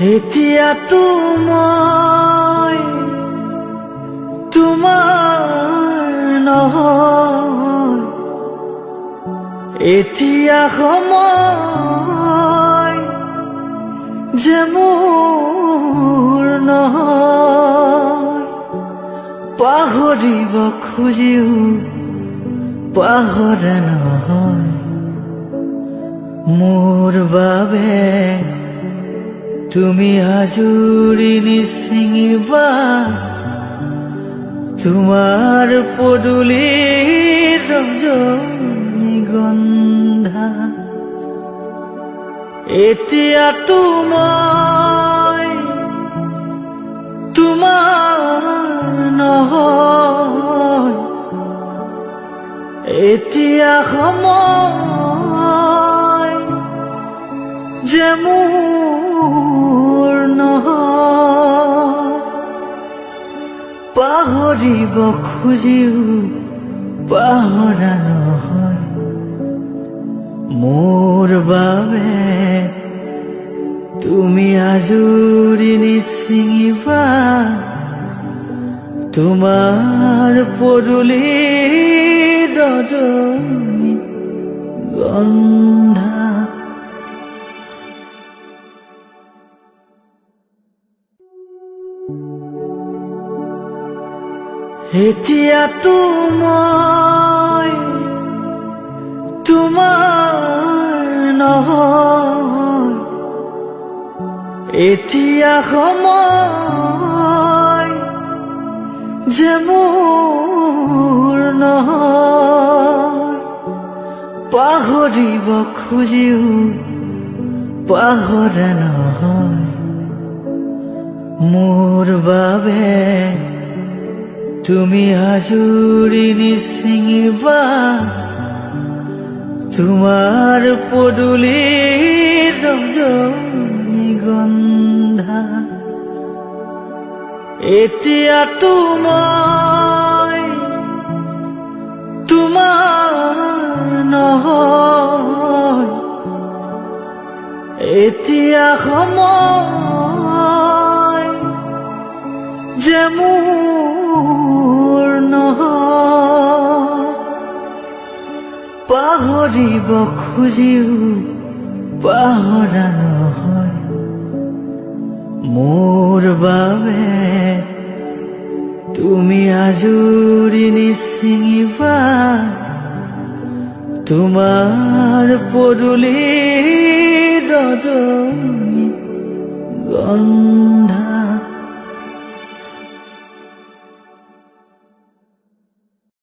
এতিয়া তোমায়, তোমাৰ নহয়। এতিয়া সময় যে মোৰ নহয়। পাহৰিব খুজিও পাহৰা নহয়। মোৰ বাবে তুমি আজুৰি নিচিঙিবা তোমাৰ পদূলিৰ ৰজনীগন্ধা এতিয়া তোমায় তোমাৰ নহয় এতিয়া সময় যে মোৰ পাহৰিব খুজিও পাহৰা নহয়। মোৰ বাবে তুমি আজুৰি নিচিঙিবা তোমাৰ পদূলি ৰজনী গন্ধা এতিয়া তোমায় তোমাৰ নহয়। এতিয়া সময় যে মোৰ নহয়। পাহৰিব খুজিও পাহৰা নহয়। মোৰ বাবে তুমি আজুৰি নিচিঙিবা তোমাৰ পদূলিৰ ৰজনীগন্ধা এতিয়া তোমায় তোমাৰ নহয় এতিয়া সময় যে মোৰ নহয় পাহৰিব খুজিও পাহৰা নহয়। মোৰ বাবে তুমি আজুৰি নিচিঙিবা তোমাৰ পদূলি ৰজনী গন্ধা।